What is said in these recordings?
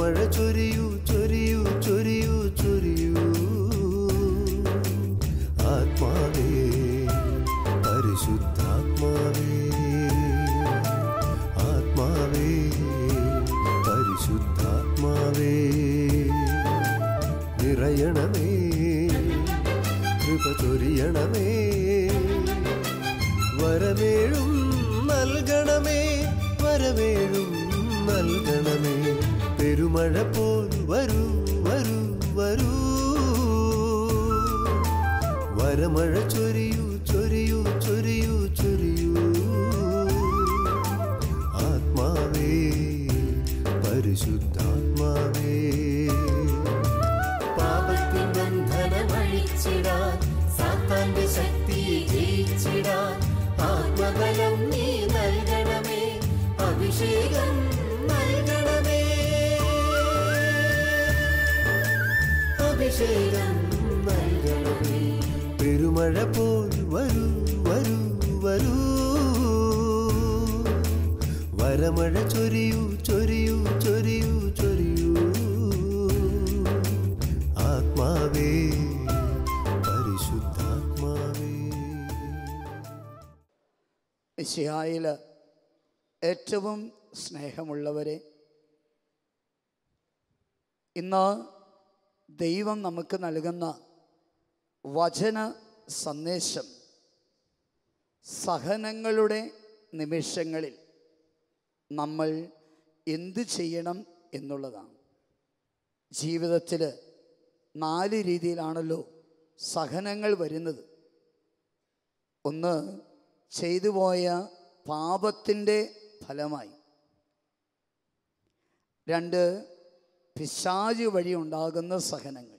വരമഴ ചൊരിയൂ ചൊരിയൂ ചൊരിയൂ ചൊരിയൂ. ആത്മാവേ പരിശുദ്ധാത്മാവേ ആത്മാവേ പരിശുദ്ധാത്മാവേ. നിറയണമേ കൃപ ചൊരിയണമേ. വരവേഴും നൽകണമേ വരവേഴും നൽകണമേ. പെരുമഴ പോൽ വരൂ വരൂ വരൂ. വരമഴ ചൊരിയൂ ചൊരിയൂ ചൊരിയൂ ചൊരിയൂ. ആത്മാവേ പരിശുദ്ധാത്മാവേ. പെരുമഴ പോൽ വരൂ വരൂ വരൂ. വരമഴ ചൊരിയൂ ചൊരിയൂ ചൊരിയൂ ചൊരിയൂ. ആത്മാവേ പരിശുദ്ധാത്മാവേ. മിശിഹായിൽ ഏറ്റവും സ്നേഹമുള്ളവരെ ഇന്ന് ദൈവം നമുക്ക് നൽകുന്ന വചന സന്ദേശം സഹനങ്ങളുടെ നിമിഷങ്ങളിൽ നമ്മൾ എന്തു ചെയ്യണം എന്നുള്ളതാണ്. ജീവിതത്തിൽ നാല് രീതിയിലാണല്ലോ സഹനങ്ങൾ വരുന്നത്. ഒന്ന് ചെയ്തു പോയ പാപത്തിന്റെ ഫലമായി. രണ്ട് പിശാജ് വഴി ഉണ്ടാകുന്ന സഹനങ്ങൾ.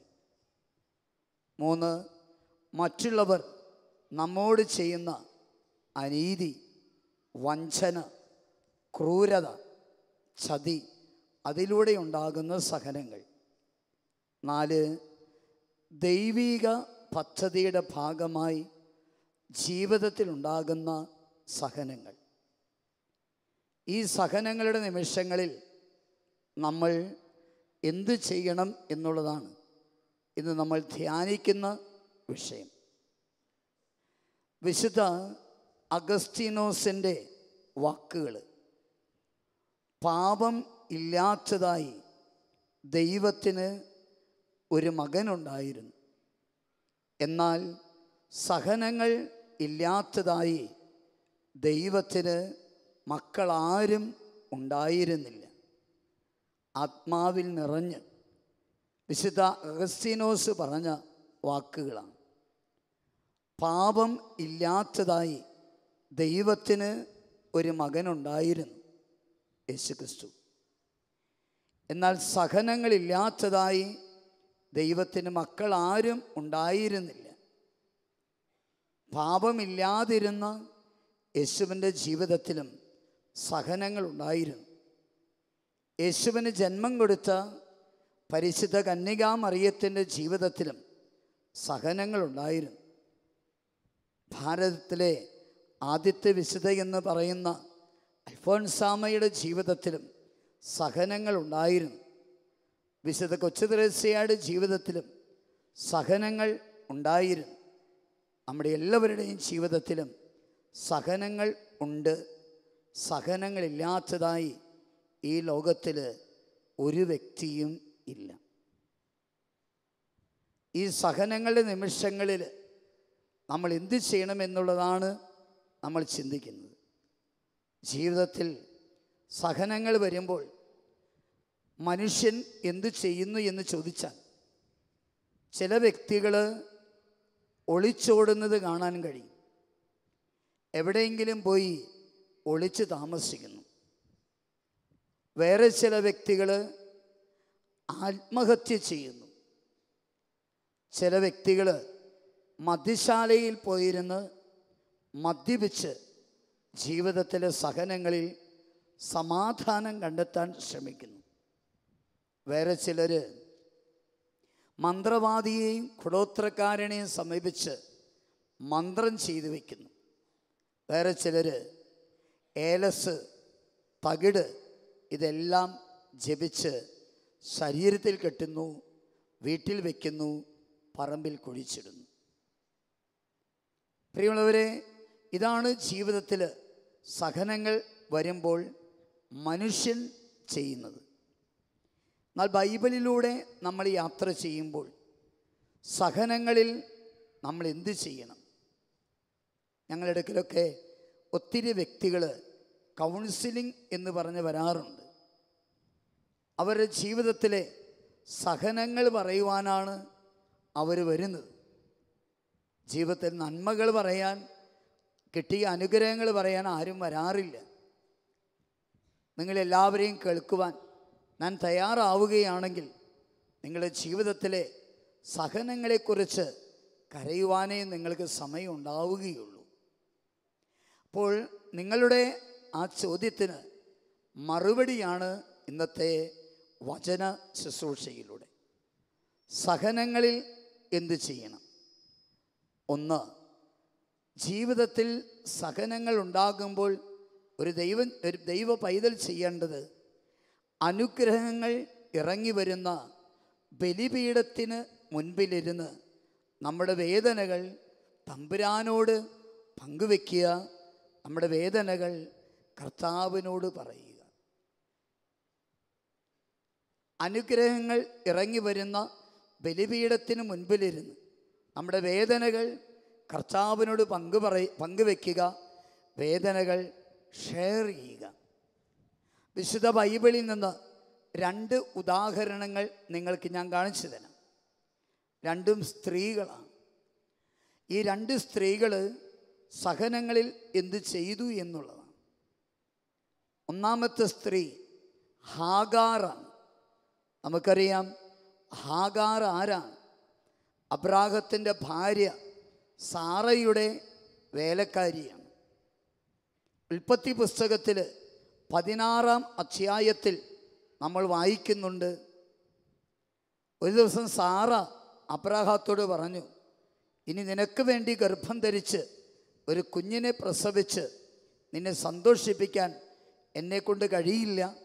മൂന്ന് മറ്റുള്ളവർ നമ്മോട് ചെയ്യുന്ന അനീതി വഞ്ചന ക്രൂരത ചതി അതിലൂടെ ഉണ്ടാകുന്ന സഹനങ്ങൾ. നാല് ദൈവീക പദ്ധതിയുടെ ഭാഗമായി ജീവിതത്തിൽ ഉണ്ടാകുന്ന സഹനങ്ങൾ. ഈ സഹനങ്ങളുടെ നിമിഷങ്ങളിൽ നമ്മൾ എന്ത് ചെയ്യണം എന്നുള്ളതാണ് ഇന്ന് നമ്മൾ ധ്യാനിക്കുന്ന വിഷയം. വിശുദ്ധ അഗസ്റ്റീനോസിന്റെ വാക്കുകൾ പാപം ഇല്ലാത്തതായി ദൈവത്തിന് ഒരു മകനുണ്ടായിരുന്നു. എന്നാൽ സഹനങ്ങൾ ഇല്ലാത്തതായി ദൈവത്തിന് മക്കളാരും ഉണ്ടായിരുന്നില്ല. ആത്മാവിൽ നിറഞ്ഞ് വിശുദ്ധ അഗസ്തീനോസ് പറഞ്ഞ വാക്കുകളാണ്. പാപം ഇല്ലാത്തതായി ദൈവത്തിന് ഒരു മകനുണ്ടായിരുന്നു യേശുക്രിസ്തു. എന്നാൽ സഹനങ്ങളില്ലാത്തതായി ദൈവത്തിന് മക്കൾ ആരും ഉണ്ടായിരുന്നില്ല. പാപമില്ലാതിരുന്ന യേശുവിന്റെ ജീവിതത്തിലും സഹനങ്ങൾ ഉണ്ടായിരുന്നു യേശുവിന് ജന്മം കൊടുത്ത പരിശുദ്ധ കന്യകാമറിയത്തിന്റെ ജീവിതത്തിലും സഹനങ്ങളുണ്ടായിരുന്നു. ഭാരതത്തിലെ ആദ്യത്തെ വിശുദ്ധ എന്ന് പറയുന്ന അൽഫോൻസാമയുടെ ജീവിതത്തിലും സഹനങ്ങളുണ്ടായിരുന്നു. വിശുദ്ധ കൊച്ചു തെരേസയുടെ ജീവിതത്തിലും സഹനങ്ങൾ ഉണ്ടായിരുന്നു. നമ്മുടെ എല്ലാവരുടെയും ജീവിതത്തിലും സഹനങ്ങൾ ഉണ്ട്. സഹനങ്ങളില്ലാത്തതായി ഈ ലോകത്തിൽ ഒരു വ്യക്തിയും ഇല്ല. ഈ സഹനങ്ങളുടെ നിമിഷങ്ങളിൽ നമ്മൾ എന്ത് ചെയ്യണമെന്നുള്ളതാണ് നമ്മൾ ചിന്തിക്കുന്നത്. ജീവിതത്തിൽ സഹനങ്ങൾ വരുമ്പോൾ മനുഷ്യൻ എന്ത് ചെയ്യുന്നു എന്ന് ചോദിച്ചാൽ ചില വ്യക്തികൾ ഒളിച്ചോടുന്നത് കാണാൻ കഴിയും. എവിടെയെങ്കിലും പോയി ഒളിച്ച് താമസിക്കുന്നു. വേറെ ചില വ്യക്തികൾ ആത്മഹത്യ ചെയ്യുന്നു. ചില വ്യക്തികൾ മദ്യശാലയിൽ പോയിരുന്ന് മദ്യപിച്ച് ജീവിതത്തിലെ സഹനങ്ങളിൽ സമാധാനം കണ്ടെത്താൻ ശ്രമിക്കുന്നു. വേറെ ചിലർ മന്ത്രവാദിയെയും കുടോത്രക്കാരനെയും സമീപിച്ച് മന്ത്രം ചെയ്തു വയ്ക്കുന്നു വേറെ ചിലർ ഏലസ് തകിട് ഇതെല്ലാം ജപിച്ച് ശരീരത്തിൽ കെട്ടുന്നു വീട്ടിൽ വയ്ക്കുന്നു പറമ്പിൽ കുഴിച്ചിടുന്നു. പ്രിയമുള്ളവരെ ഇതാണ് ജീവിതത്തിൽ സഹനങ്ങൾ വരുമ്പോൾ മനുഷ്യൻ ചെയ്യുന്നത്. എന്നാൽ ബൈബിളിലൂടെ നമ്മൾ യാത്ര ചെയ്യുമ്പോൾ സഹനങ്ങളിൽ നമ്മൾ എന്ത് ചെയ്യണം? ഞങ്ങളുടെ ഒത്തിരി വ്യക്തികൾ കൗൺസിലിംഗ് എന്ന് പറഞ്ഞ് വരാറുണ്ട്. അവരുടെ ജീവിതത്തിലെ സഹനങ്ങൾ പറയുവാനാണ് അവർ വരുന്നത്. ജീവിതത്തിൽ നന്മകൾ പറയാൻ കിട്ടിയ അനുഗ്രഹങ്ങൾ പറയാൻ ആരും വരാറില്ല. നിങ്ങളെല്ലാവരെയും കേൾക്കുവാൻ ഞാൻ തയ്യാറാവുകയാണെങ്കിൽ നിങ്ങളുടെ ജീവിതത്തിലെ സഹനങ്ങളെക്കുറിച്ച് കരയുവാനേ നിങ്ങൾക്ക് സമയം ഉണ്ടാവുകയുള്ളൂ അപ്പോൾ നിങ്ങളുടെ ആ ചോദ്യത്തിന് മറുപടിയാണ് ഇന്നത്തെ വചന ശുശ്രൂഷയിലൂടെ. സഹനങ്ങളിൽ എന്ത് ചെയ്യണം? ഒന്ന് ജീവിതത്തിൽ സഹനങ്ങൾ ഉണ്ടാകുമ്പോൾ ഒരു ദൈവ ഒരു ദൈവ പൈതൽ ചെയ്യേണ്ടത് അനുഗ്രഹങ്ങൾ ഇറങ്ങി വരുന്ന ബലിപീഠത്തിന് മുൻപിലിരുന്ന് നമ്മുടെ വേദനകൾ തമ്പുരാനോട് പങ്കുവെക്കുക നമ്മുടെ വേദനകൾ കർത്താവിനോട് പറയുക. അനുഗ്രഹങ്ങൾ ഇറങ്ങി വരുന്ന ബലിപീഠത്തിന് മുൻപിലിരുന്ന് നമ്മുടെ വേദനകൾ കർത്താവിനോട് പങ്കു പറ പങ്കുവെക്കുക വേദനകൾ ഷെയർ ചെയ്യുക. വിശുദ്ധ ബൈബിളിൽ നിന്ന് രണ്ട് ഉദാഹരണങ്ങൾ നിങ്ങൾക്ക് ഞാൻ കാണിച്ചു തരാം. രണ്ടും സ്ത്രീകളാണ്. ഈ രണ്ട് സ്ത്രീകൾ സഹനങ്ങളിൽ എന്ത് ചെയ്തു എന്നുള്ളതാണ്. ഒന്നാമത്തെ സ്ത്രീ ഹാഗാറാണ്. നമുക്കറിയാം ഹാഗാർ ആരാണ് അബ്രാഹത്തിന്റെ ഭാര്യ സാറയുടെ വേലക്കാരിയാണ്. ഉൽപ്പത്തി പുസ്തകത്തിൽ പതിനാറാം അധ്യായത്തിൽ നമ്മൾ വായിക്കുന്നുണ്ട്. ഒരു ദിവസം സാറ അബ്രാഹത്തോട് പറഞ്ഞു ഇനി നിനക്ക് വേണ്ടി ഗർഭം ധരിച്ച് ഒരു കുഞ്ഞിനെ പ്രസവിച്ച് നിന്നെ സന്തോഷിപ്പിക്കാൻ എന്നെക്കൊണ്ട് കഴിയില്ല.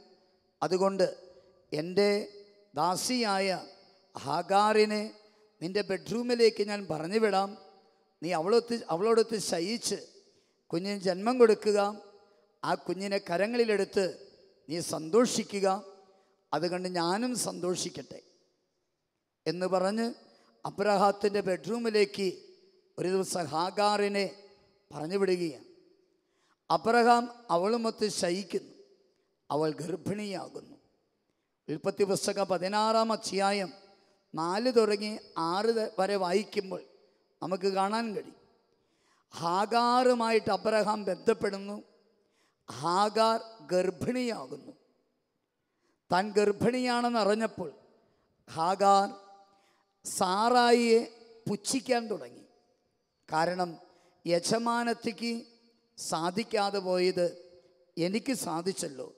അതുകൊണ്ട് എന്റെ ദാസിയായ ഹാഗാറിനെ നിന്റെ ബെഡ്റൂമിലേക്ക് ഞാൻ പറഞ്ഞു വിടാം നീ അവളൊത്ത് അവളോടൊത്ത് ശയിച്ച് കുഞ്ഞിന് ജന്മം കൊടുക്കുക. ആ കുഞ്ഞിനെ കരങ്ങളിലെടുത്ത് നീ സന്തോഷിക്കുക. അതുകൊണ്ട് ഞാനും സന്തോഷിക്കട്ടെ. എന്ന് പറഞ്ഞ് അബ്രഹാത്തിന്റെ ബെഡ്റൂമിലേക്ക് ഒരു ദിവസം ഹാഗാറിനെ പറഞ്ഞു വിടുകയാണ് അബ്രഹാം അവളുമൊത്ത് ശയിക്കുന്നു. അവൾ ഗർഭിണിയാകുന്നു. ഉൽപ്പത്തി പുസ്തകം പതിനാറാം അധ്യായം നാല് തുടങ്ങി ആറ് വരെ വായിക്കുമ്പോൾ നമുക്ക് കാണാൻ കഴിയും. ഹാഗാറുമായിട്ട് അബ്രഹാം ബന്ധപ്പെടുന്നു. ഹാഗാർ ഗർഭിണിയാകുന്നു. താൻ ഗർഭിണിയാണെന്ന് അറിഞ്ഞപ്പോൾ ഹാഗാർ സാറായിയെ പുച്ഛിക്കാൻ തുടങ്ങി. കാരണം യജമാനത്തിക്ക് സാധിക്കാതെ പോയത് എനിക്ക് സാധിച്ചല്ലോ.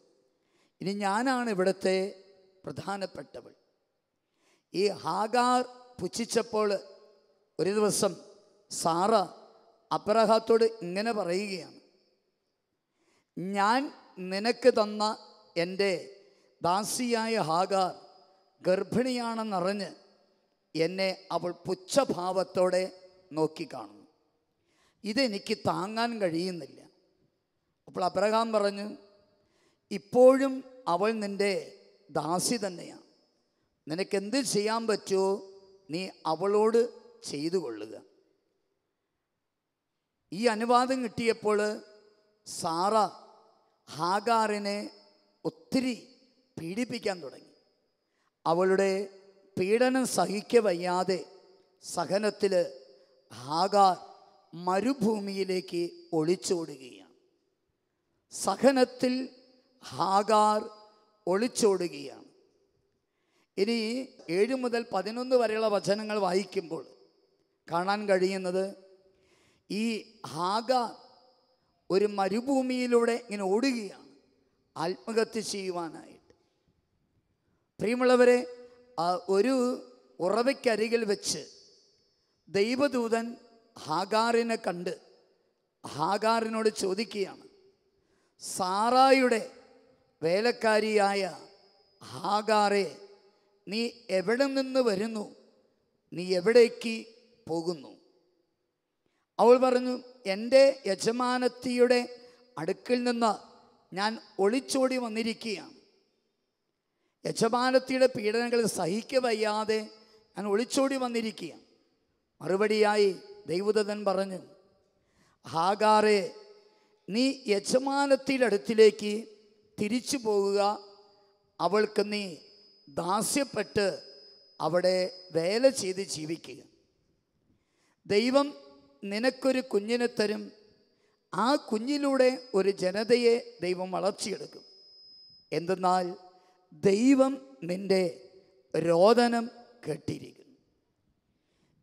ഇനി ഞാനാണ് ഇവിടുത്തെ പ്രധാനപ്പെട്ടവൾ. ഈ ഹാഗാർ പുച്ഛിച്ചപ്പോൾ ഒരു ദിവസം സാറ അബ്രഹാത്തോട് ഇങ്ങനെ പറയുകയാണ്. ഞാൻ നിനക്ക് തന്ന എന്റെ ദാസിയായ ഹാഗാർ ഗർഭിണിയാണെന്നറിഞ്ഞ് എന്നെ അവൾ പുച്ഛഭാവത്തോടെ നോക്കിക്കാണുന്നു ഇതെനിക്ക് താങ്ങാൻ കഴിയുന്നില്ല. അപ്പോൾ അബ്രഹാം പറഞ്ഞു ഇപ്പോഴും അവൾ നിന്റെ ദാസി തന്നെയാണ് നിനക്കെന്ത് ചെയ്യാൻ പറ്റുമോ നീ അവളോട് ചെയ്തു കൊള്ളുക. ഈ അനുവാദം കിട്ടിയപ്പോൾ സാറ ഹാഗാറിനെ ഒത്തിരി പീഡിപ്പിക്കാൻ തുടങ്ങി. അവളുടെ പീഡനം സഹിക്ക വയ്യാതെ സഹനത്തിൽ ഹാഗാർ മരുഭൂമിയിലേക്ക് ഒളിച്ചോടുകയാണ്. സഹനത്തിൽ ഹാഗാർ ഒളിച്ചോടുകയാണ്. ഇനി ഏഴ് മുതൽ പതിനൊന്ന് വരെയുള്ള വചനങ്ങൾ വായിക്കുമ്പോൾ കാണാൻ കഴിയുന്നത് ഈ ഹാഗ ഒരു മരുഭൂമിയിലൂടെ ഇങ്ങനെ ഓടുകയാണ് ആത്മഹത്യ ചെയ്യുവാനായിട്ട്. പ്രിയമുള്ളവരെ ഒരു ഉറവയ്ക്കരികിൽ വെച്ച് ദൈവദൂതൻ ഹാഗാറിനെ കണ്ട് ഹാഗാറിനോട് ചോദിക്കുകയാണ് സാറായുടെ വേലക്കാരിയായ ഹാഗാറെ നീ എവിടെ നിന്ന് വരുന്നു? നീ എവിടേക്ക് പോകുന്നു? അവൾ പറഞ്ഞു എന്റെ യജമാനത്തിയുടെ അടുക്കിൽ നിന്ന് ഞാൻ ഒളിച്ചോടി വന്നിരിക്കുകയാണ്. യജമാനത്തിയുടെ പീഡനങ്ങൾ സഹിക്ക വയ്യാതെ ഞാൻ ഒളിച്ചോടി വന്നിരിക്കുകയാണ്. മറുപടിയായി ദൈവദത്തൻ പറഞ്ഞു ഹാഗാറെ നീ യജമാനത്തിയുടെ അടുത്തിലേക്ക് തിരിച്ചു പോകുക അവൾക്ക് നീ ദാസ്യപ്പെട്ട് അവിടെ വേല ചെയ്ത് ജീവിക്കുക. ദൈവം നിനക്കൊരു കുഞ്ഞിനെ തരും. ആ കുഞ്ഞിലൂടെ ഒരു ജനതയെ ദൈവം വളർത്തിയെടുക്കും. എന്തെന്നാൽ ദൈവം നിന്റെ രോദനം കേട്ടിരിക്കുന്നു.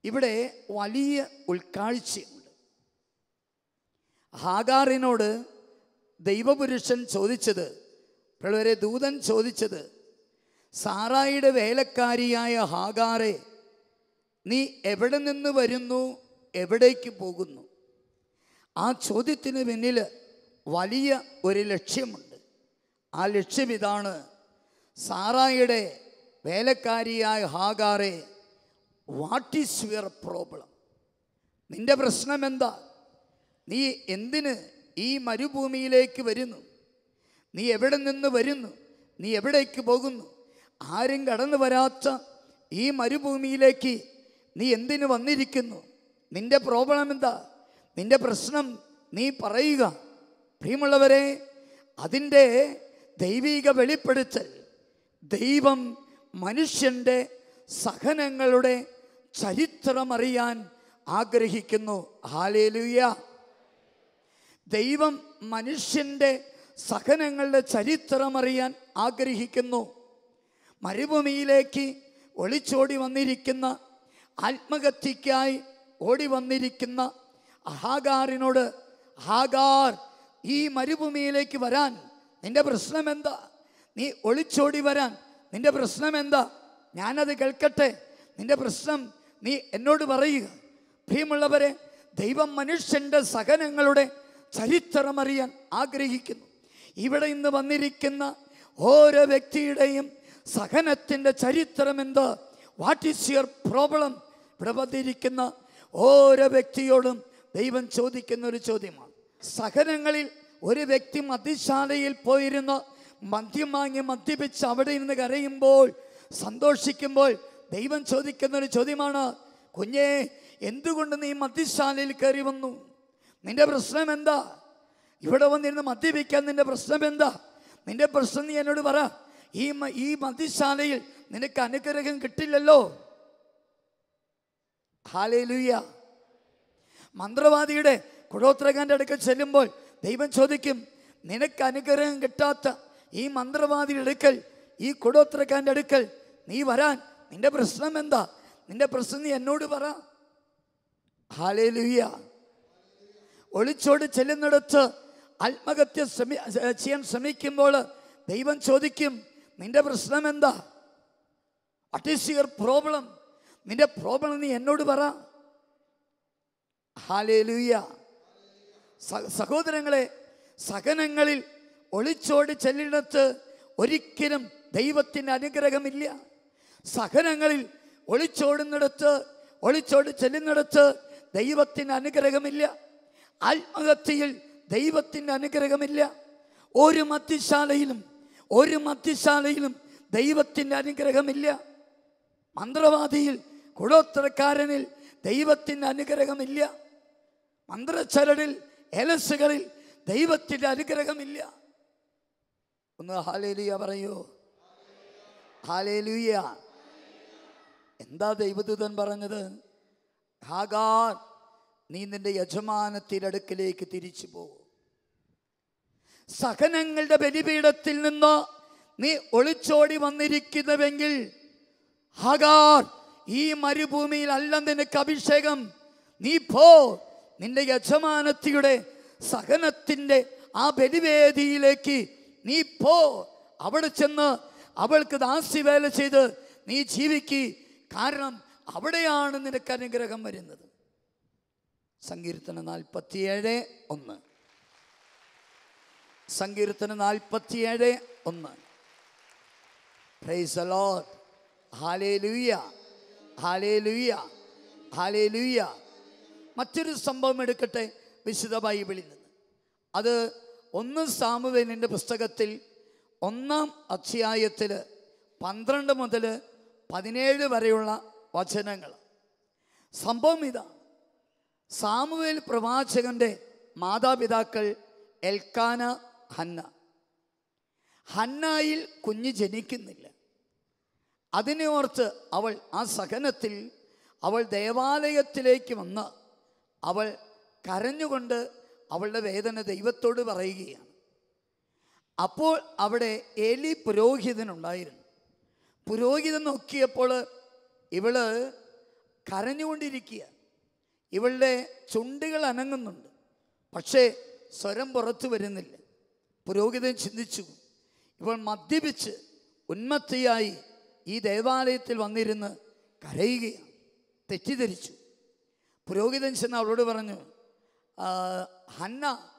ഇവിടെ വലിയ ഉൾക്കാഴ്ചയുണ്ട്. ഹാഗാറിനോട് ദൈവപുരുഷൻ ചോദിച്ചത് പിള്ളേരെ ദൂതൻ ചോദിച്ചത് സാറായിയുടെ വേലക്കാരിയായ ഹാഗാറെ നീ എവിടെ നിന്ന് വരുന്നു? എവിടേക്ക് പോകുന്നു? ആ ചോദ്യത്തിന് പിന്നിൽ വലിയ ഒരു ലക്ഷ്യമുണ്ട്. ആ ലക്ഷ്യം ഇതാണ് സാറായിയുടെ വേലക്കാരിയായ ഹാഗാറെ വാട്ട് ഈസ് യുവർ പ്രോബ്ലം? നിന്റെ പ്രശ്നം എന്താ നീ എന്തിന് ഈ മരുഭൂമിയിലേക്ക് വരുന്നു? നീ എവിടെ നിന്ന് വരുന്നു? നീ എവിടേക്ക് പോകുന്നു? ആരും കടന്നു വരാത്ത ഈ മരുഭൂമിയിലേക്ക് നീ എന്തിനു വന്നിരിക്കുന്നു? നിന്റെ പ്രോബ്ലം എന്താ? നിന്റെ പ്രശ്നം നീ പറയുക. പ്രിയമുള്ളവരെ അതിന്റെ ദൈവീക വെളിപ്പെടുത്തൽ ദൈവം മനുഷ്യന്റെ സഹനങ്ങളുടെ ചരിത്രമറിയാൻ ആഗ്രഹിക്കുന്നു. ഹാലേലുയ. ദൈവം മനുഷ്യന്റെ സഹനങ്ങളുടെ ചരിത്രമറിയാൻ ആഗ്രഹിക്കുന്നു. മരുഭൂമിയിലേക്ക് ഒളിച്ചോടി വന്നിരിക്കുന്ന ആത്മഹത്യക്കായി ഓടി വന്നിരിക്കുന്ന അഹാകാറിനോട് ഹാഗാർ ഈ മരുഭൂമിയിലേക്ക് വരാൻ നിന്റെ പ്രശ്നം എന്താ നീ ഒളിച്ചോടി വരാൻ നിന്റെ പ്രശ്നം എന്താ ഞാനത് കേൾക്കട്ടെ. നിന്റെ പ്രശ്നം നീ എന്നോട് പറയുക. പ്രിയമുള്ളവരെ ദൈവം മനുഷ്യന്റെ സഹനങ്ങളുടെ ചരിത്രമറിയാൻ ആഗ്രഹിക്കുന്നു. ഇവിടെ ഇന്ന് വന്നിരിക്കുന്ന ഓരോ വ്യക്തിയുടെയും സഹനത്തിന്റെ ചരിത്രം എന്ത്? വാട്ട് ഈസ് യുവർ പ്രോബ്ലം ഇവിടെ വന്നിരിക്കുന്ന ഓരോ വ്യക്തിയോടും ദൈവം ചോദിക്കുന്ന ഒരു ചോദ്യമാണ്. സഹനങ്ങളിൽ ഒരു വ്യക്തി മദ്യശാലയിൽ പോയിരുന്ന് മദ്യം വാങ്ങി മദ്യപിച്ച് അവിടെ ഇരുന്ന് കരയുമ്പോൾ സന്തോഷിക്കുമ്പോൾ ദൈവം ചോദിക്കുന്ന ഒരു ചോദ്യമാണ് കുഞ്ഞേ എന്തുകൊണ്ട് നീ മദ്യശാലയിൽ കയറി വന്നു? നിന്റെ പ്രശ്നം എന്താ? ഇവിടെ വന്നിരുന്ന് മദ്യപിക്കാൻ നിന്റെ പ്രശ്നം എന്താ? നിന്റെ പ്രശ്നം നീ എന്നോട് പറ. ഈ ഈ മദ്യശാലയിൽ നിനക്ക് അനുഗ്രഹം കിട്ടില്ലല്ലോ. ഹാലേലുയ്യ മന്ത്രവാദിയുടെ കുടോത്രകാന്റെ അടുക്കൽ ചെല്ലുമ്പോൾ ദൈവം ചോദിക്കും നിനക്ക് അനുഗ്രഹം കിട്ടാത്ത ഈ മന്ത്രവാദിയുടെ അടുക്കൽ ഈ കുടോത്രകാന്റെ അടുക്കൽ നീ വരാൻ നിന്റെ പ്രശ്നം എന്താ? നിന്റെ പ്രശ്നം നീ എന്നോട് പറ. ഹാലേലുയ്യ ഒളിച്ചോട് ചെല്ലുന്നിടത്ത് ആത്മഹത്യ ശ്രമി ചെയ്യാൻ ശ്രമിക്കുമ്പോൾ ദൈവം ചോദിക്കും നിന്റെ പ്രശ്നം എന്താ? വാട്ട് ഈസ് യുവർ പ്രോബ്ലം നിന്റെ പ്രോബ്ലം നീ എന്നോട് പറ. ഹാലേലൂയ. സഹോദരങ്ങളെ സഹനങ്ങളിൽ ഒളിച്ചോടി ചെല്ലിടത്ത് ഒരിക്കലും ദൈവത്തിന്റെ അനുഗ്രഹമില്ല. സഹനങ്ങളിൽ ഒളിച്ചോടുന്നിടത്ത് ഒളിച്ചോടി ചെല്ലുന്നിടത്ത് ദൈവത്തിന്റെ അനുഗ്രഹമില്ല. ആത്മഹത്യയിൽ ദൈവത്തിന്റെ അനുഗ്രഹമില്ല. ഒരു മദ്യശാലയിലും ഒരു മദ്യശാലയിലും ദൈവത്തിന്റെ അനുഗ്രഹമില്ല. മന്ത്രവാദിയിൽ കുടോത്രക്കാരനിൽ ദൈവത്തിന്റെ അനുഗ്രഹമില്ല. മന്ത്രച്ചരടിൽ എലസുകളിൽ ദൈവത്തിന്റെ അനുഗ്രഹമില്ല. ഒന്ന് ഹാലേലുയ പറയൂ. ഹാലേലുയ. എന്താ ദൈവദൂതൻ പറഞ്ഞത്? ഹാഗാർ നീ നിന്റെ യജമാനത്തിന്റെ അടുക്കിലേക്ക് തിരിച്ചു പോകും സഹനങ്ങളുടെ ബലിപീഠത്തിൽ നിന്ന് നീ ഒളിച്ചോടി വന്നിരിക്കുന്നുവെങ്കിൽ ഹഗാർ ഈ മരുഭൂമിയിൽ അല്ല നിനക്ക് അഭിഷേകം. നീ പോ നിന്റെ യജമാനത്തിയുടെ സഹനത്തിന്റെ ആ ബലിവേദിയിലേക്ക് നീ പോ. അവിടെ ചെന്ന് അവൾക്ക് ദാസ്യവേല ചെയ്ത് നീ ജീവിക്ക്. കാരണം അവിടെയാണ് നിനക്ക് അനുഗ്രഹം വരുന്നത്. സങ്കീർത്തനം നാൽപ്പത്തിയേഴ് ഒന്ന്. സങ്കീർത്തനം നാൽപ്പത്തിയേഴ് ഒന്ന്. മറ്റൊരു സംഭവം എടുക്കട്ടെ? വിശുദ്ധ ബൈബിളിൽ നിന്ന്. അത് ഒന്ന് സാമുവേലിന്റെ പുസ്തകത്തിൽ ഒന്നാം അധ്യായത്തിൽ പന്ത്രണ്ട് മുതൽ പതിനേഴ് വരെയുള്ള വചനങ്ങൾ സംഭവം ഇതാ. സാമുവേൽ പ്രവാചകന്റെ മാതാപിതാക്കൾ എൽക്കാന ഹന്ന. ഹന്നായിൽ കുഞ്ഞ് ജനിക്കുന്നില്ല. അതിനെ ഓർത്ത് അവൾ ആ സഹനത്തിൽ അവൾ ദേവാലയത്തിലേക്ക് വന്ന് അവൾ കരഞ്ഞുകൊണ്ട് അവളുടെ വേദന ദൈവത്തോട് പറയുകയാണ്. അപ്പോൾ അവിടെ ഏലി പുരോഹിതനുണ്ടായിരുന്നു. പുരോഹിതൻ നോക്കിയപ്പോൾ ഇവൾ കരഞ്ഞുകൊണ്ടിരിക്കുക ഇവളുടെ ചുണ്ടുകൾ അനങ്ങുന്നുണ്ട്. പക്ഷേ സ്വരം പുറത്തു വരുന്നില്ല. പുരോഹിതൻ ചിന്തിച്ചു. ഇവൾ മദ്യപിച്ച് ഉന്മത്തയായി ഈ ദേവാലയത്തിൽ വന്നിരുന്ന് കരയുകയാണ്. തെറ്റിദ്ധരിച്ചു. പുരോഹിതൻ ചെന്ന് അവളോട് പറഞ്ഞു ഹന്ന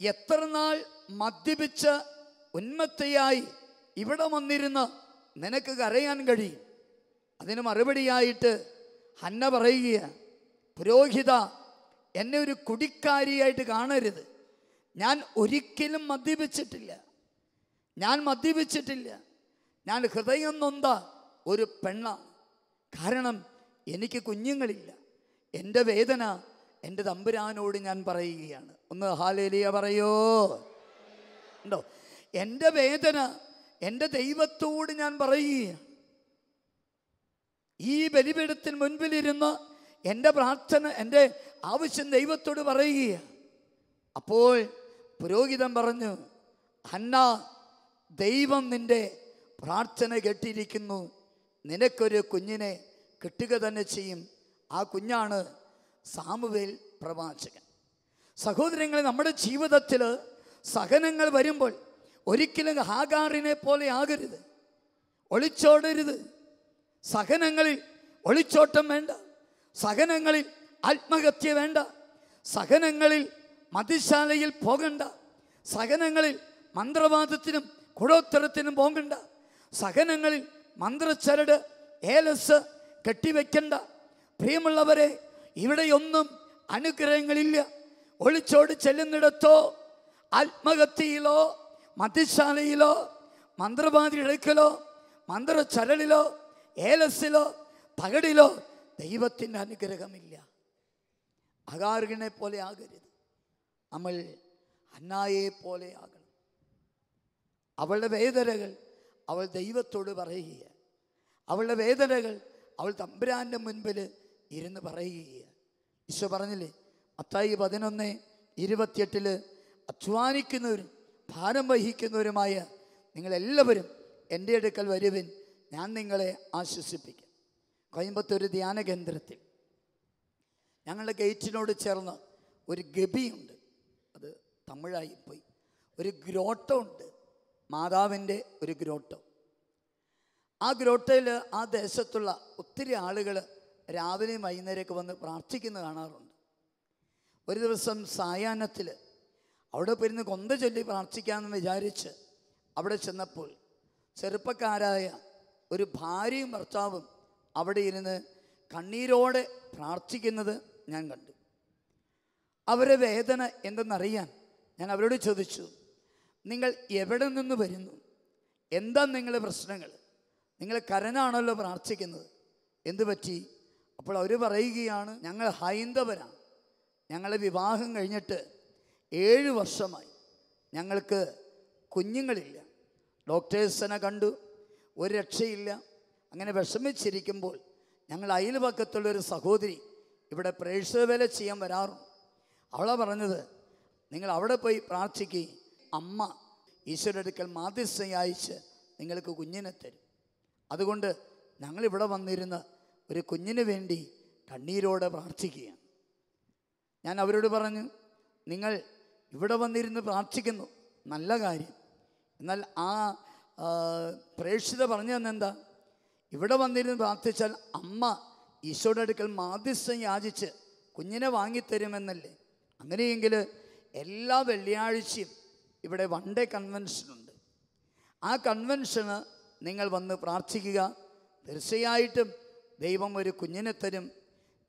എത്ര നാൾ മദ്യപിച്ച് ഉന്മത്തയായി ഇവിടെ വന്നിരുന്ന് നിനക്ക് കരയാൻ കഴിയും? അതിന് മറുപടിയായിട്ട് ഹന്ന പറയുകയാണ് പുരോഹിത എന്നെ ഒരു കുടിക്കാരിയായിട്ട് കാണരുത്. ഞാൻ ഒരിക്കലും മദ്യപിച്ചിട്ടില്ല. ഞാൻ മദ്യപിച്ചിട്ടില്ല. ഞാൻ ഹൃദയം നൊന്ത ഒരു പെണ്ണാണ്. കാരണം എനിക്ക് കുഞ്ഞുങ്ങളില്ല. എന്റെ വേദന എന്റെ തമ്പുരാനോട് ഞാൻ പറയുകയാണ്. ഒന്ന് ഹാലേലിയ പറയോ. ഉണ്ടോ? എന്റെ വേദന എന്റെ ദൈവത്തോട് ഞാൻ പറയുകയാണ്. ഈ ബലിപീഠത്തിന് മുൻപിലിരുന്ന് എന്റെ പ്രാർത്ഥന എന്റെ ആവശ്യം ദൈവത്തോട് പറയുകയാണ്. അപ്പോൾ പുരോഹിതൻ പറഞ്ഞു ഹന്ന ദൈവം നിന്റെ പ്രാർത്ഥന കെട്ടിയിരിക്കുന്നു നിനക്കൊരു കുഞ്ഞിനെ കിട്ടുക തന്നെ ചെയ്യും. ആ കുഞ്ഞാണ് സാമുവേൽ പ്രവാചകൻ. സഹോദരങ്ങളെ നമ്മുടെ ജീവിതത്തിൽ സഹനങ്ങൾ വരുമ്പോൾ ഒരിക്കലും ഹാഗാറിനെ പോലെ ആകരുത്. ഒളിച്ചോടരുത്. സഹനങ്ങളിൽ ഒളിച്ചോട്ടം വേണ്ട. സഹനങ്ങളിൽ ആത്മഹത്യ വേണ്ട. സഹനങ്ങളിൽ മതിശാലയിൽ പോകണ്ട. സഹനങ്ങളിൽ മന്ത്രവാദത്തിനും കുടോത്തരത്തിനും പോകണ്ട. സഹനങ്ങളിൽ മന്ത്രച്ചരട് ഏലസ് കെട്ടിവെക്കണ്ട. പ്രിയമുള്ളവരെ ഇവിടെയൊന്നും അനുഗ്രഹങ്ങളില്ല. ഒളിച്ചോടി ചെല്ലുന്നിടത്തോ ആത്മഹത്യയിലോ മതിശാലയിലോ മന്ത്രവാദി എടുക്കലോ മന്ത്രച്ചരളിലോ ഏലസിലോ പകടിലോ ദൈവത്തിന്റെ അനുഗ്രഹമില്ല. അകാർഗിനെ പോലെ ആകരുത്. നമ്മൾ അന്നായെ പോലെ ആകണം. അവളുടെ വേദനകൾ അവൾ ദൈവത്തോട് പറയുക അവളുടെ വേദനകൾ അവൾ തമ്പുരാന്റെ മുൻപിൽ ഇരുന്ന് പറയുക ഈശോ പറഞ്ഞില്ലേ അത്തായി പതിനൊന്ന് ഇരുപത്തിയെട്ടിൽ അധ്വാനിക്കുന്നവരും ഭാരം വഹിക്കുന്നവരുമായ നിങ്ങളെല്ലാവരും എന്റെ അടുക്കൽ വരുവിൻ ഞാൻ നിങ്ങളെ ആശ്വസിപ്പിക്കും. കോയമ്പത്തൂർ ധ്യാന കേന്ദ്രത്തിൽ ഞങ്ങളുടെ ഗേറ്റിനോട് ചേർന്ന് ഒരു ഗബിയുണ്ട്. അത് തമിഴായി പോയി ഒരു ഗ്രോട്ടമുണ്ട്. മാതാവിന്റെ ഒരു ഗ്രോട്ടം. ആ ഗ്രോട്ടയിൽ ആ ദേശത്തുള്ള ഒത്തിരി ആളുകൾ രാവിലെയും വൈകുന്നേരമൊക്കെ വന്ന് പ്രാർത്ഥിക്കുന്നത് കാണാറുണ്ട്. ഒരു ദിവസം സായാഹ്നത്തിൽ അവിടെ പോയിരുന്ന് കൊന്ത ചൊല്ലി പ്രാർത്ഥിക്കാമെന്ന് വിചാരിച്ച് അവിടെ ചെന്നപ്പോൾ ചെറുപ്പക്കാരായ ഒരു ഭാര്യയും ഭർത്താവും അവിടെ ഇരുന്ന് കണ്ണീരോടെ പ്രാർത്ഥിക്കുന്നത് ഞാൻ കണ്ടു. അവരെ വേദന എന്തെന്നറിയാൻ ഞാൻ അവരോട് ചോദിച്ചു നിങ്ങൾ എവിടെ നിന്ന് വരുന്നു? എന്താ നിങ്ങളുടെ പ്രശ്നങ്ങൾ? നിങ്ങൾ കരനാണല്ലോ പ്രാർത്ഥിക്കുന്നത്. എന്തു പറ്റി? അപ്പോൾ അവർ പറയുകയാണ് ഞങ്ങൾ ഹൈന്ദവരാണ്. ഞങ്ങളെ വിവാഹം കഴിഞ്ഞിട്ട് ഏഴ് വർഷമായി. ഞങ്ങൾക്ക് കുഞ്ഞുങ്ങളില്ല. ഡോക്ടേഴ്സിനെ കണ്ടു. ഒരു രക്ഷയില്ല. അങ്ങനെ വിഷമിച്ചിരിക്കുമ്പോൾ ഞങ്ങൾ അയൽപക്കത്തുള്ളൊരു സഹോദരി ഇവിടെ പ്രേക്ഷക വില ചെയ്യാൻ വരാറുണ്ട്. അവളെ പറഞ്ഞത് നിങ്ങൾ അവിടെ പോയി പ്രാർത്ഥിക്കുകയും അമ്മ ഈശ്വരടുക്കൽ അടുക്കൽ മാധ്യസ്ഥ അയച്ച് നിങ്ങൾക്ക് കുഞ്ഞിനെ തരും. അതുകൊണ്ട് ഞങ്ങളിവിടെ വന്നിരുന്ന് ഒരു കുഞ്ഞിന് വേണ്ടി കണ്ണീരോടെ പ്രാർത്ഥിക്കുകയാണ്. ഞാൻ അവരോട് പറഞ്ഞു നിങ്ങൾ ഇവിടെ വന്നിരുന്ന് പ്രാർത്ഥിക്കുന്നു. നല്ല കാര്യം. എന്നാൽ ആ, പ്രേക്ഷിത പറഞ്ഞു തന്നെന്താ ഇവിടെ വന്നിരുന്ന് പ്രാർത്ഥിച്ചാൽ അമ്മ ഈശോയുടെ അടുക്കൽ മാധ്യസ്ഥം യാചിച്ച് കുഞ്ഞിനെ വാങ്ങിത്തരുമെന്നല്ലേ? അങ്ങനെയെങ്കിൽ എല്ലാ വെള്ളിയാഴ്ചയും ഇവിടെ വൺ ഡേ കൺവെൻഷനുണ്ട് ആ കൺവെൻഷന് നിങ്ങൾ വന്ന് പ്രാർത്ഥിക്കുക. തീർച്ചയായിട്ടും ദൈവം ഒരു കുഞ്ഞിനെ തരും.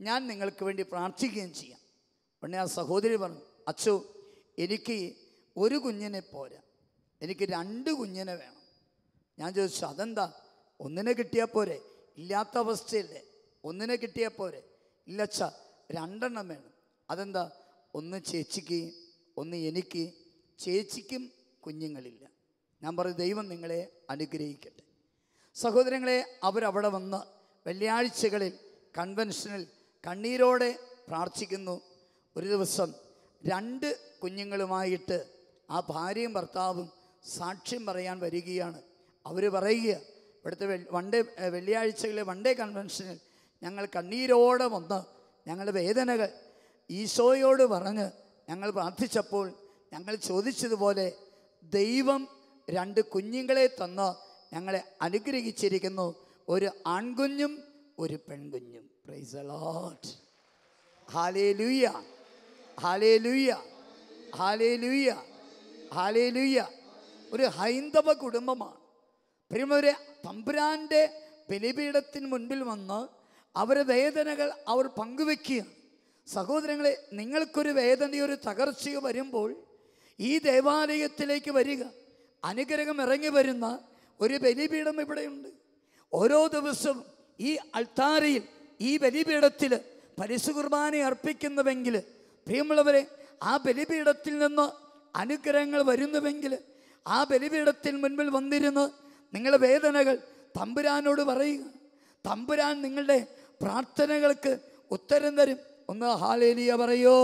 ഞാൻ നിങ്ങൾക്ക് വേണ്ടി പ്രാർത്ഥിക്കുകയും ചെയ്യാം. ഉടനെ ആ സഹോദരി പറഞ്ഞു അച്ചു എനിക്ക് ഒരു കുഞ്ഞിനെ പോരാ. എനിക്ക് രണ്ട് കുഞ്ഞിനെ വേണം. ഞാൻ ചോദിച്ചു അതെന്താ? ഒന്നിനെ കിട്ടിയാൽ പോരെ? ഇല്ലാത്ത അവസ്ഥയല്ലേ. ഒന്നിനെ കിട്ടിയാൽ പോരെ. ഇല്ലച്ച രണ്ടെണ്ണം വേണം. അതെന്താ? ഒന്ന് ചേച്ചിക്ക് ഒന്ന് എനിക്ക് ചേച്ചിക്കും കുഞ്ഞുങ്ങളില്ല. ഞാൻ പറയും ദൈവം നിങ്ങളെ അനുഗ്രഹിക്കട്ടെ. സഹോദരങ്ങളെ അവരവിടെ വന്ന് വെള്ളിയാഴ്ചകളിൽ കൺവെൻഷനിൽ കണ്ണീരോടെ പ്രാർത്ഥിക്കുന്നു. ഒരു ദിവസം രണ്ട് കുഞ്ഞുങ്ങളുമായിട്ട് ആ ഭാര്യയും ഭർത്താവും സാക്ഷ്യം പറയാൻ വരികയാണ്. അവർ പറയുക ഇവിടുത്തെ വൺഡേ വെള്ളിയാഴ്ചകളിലെ വൺഡേ കൺവെൻഷനിൽ ഞങ്ങൾ കണ്ണീരോടെ വന്ന് ഞങ്ങളുടെ വേദനകൾ ഈശോയോട് പറഞ്ഞ് ഞങ്ങൾ പ്രാർത്ഥിച്ചപ്പോൾ ഞങ്ങൾ ചോദിച്ചതുപോലെ ദൈവം രണ്ട് കുഞ്ഞുങ്ങളെ തന്ന് ഞങ്ങളെ അനുഗ്രഹിച്ചിരിക്കുന്നു. ഒരു ആൺകുഞ്ഞും ഒരു പെൺകുഞ്ഞും. Praise lord hallelujah hallelujah ഒരു ഹൈന്ദവ കുടുംബമാണ്. പ്രിയമൊരു തമ്പുരാന്റെ ബലിപീഠത്തിന് മുൻപിൽ വന്ന് അവരുടെ വേദനകൾ അവർ പങ്കുവെക്കുകയാണ്. സഹോദരങ്ങളെ നിങ്ങൾക്കൊരു വേദനയോ ഒരു തകർച്ചയോ വരുമ്പോൾ ഈ ദേവാലയത്തിലേക്ക് വരിക. അനുഗ്രഹം ഇറങ്ങി വരുന്ന ഒരു ബലിപീഠം ഇവിടെയുണ്ട്. ഓരോ ദിവസവും ഈ അൾത്താരയിൽ ഈ ബലിപീഠത്തിൽ പരിശു കുർബാന അർപ്പിക്കുന്നുവെങ്കിൽ പ്രിയമുള്ളവരെ ആ ബലിപീഠത്തിൽ നിന്ന് അനുഗ്രഹങ്ങൾ വരുന്നുവെങ്കിൽ ആ ബലിപീഠത്തിൽ മുൻപിൽ വന്നിരുന്ന് നിങ്ങളുടെ വേദനകൾ തമ്പുരാനോട് പറയുക. തമ്പുരാൻ നിങ്ങളുടെ പ്രാർത്ഥനകൾക്ക് ഉത്തരം തരും. ഒന്ന് ഹാലേലിയ പറയോ.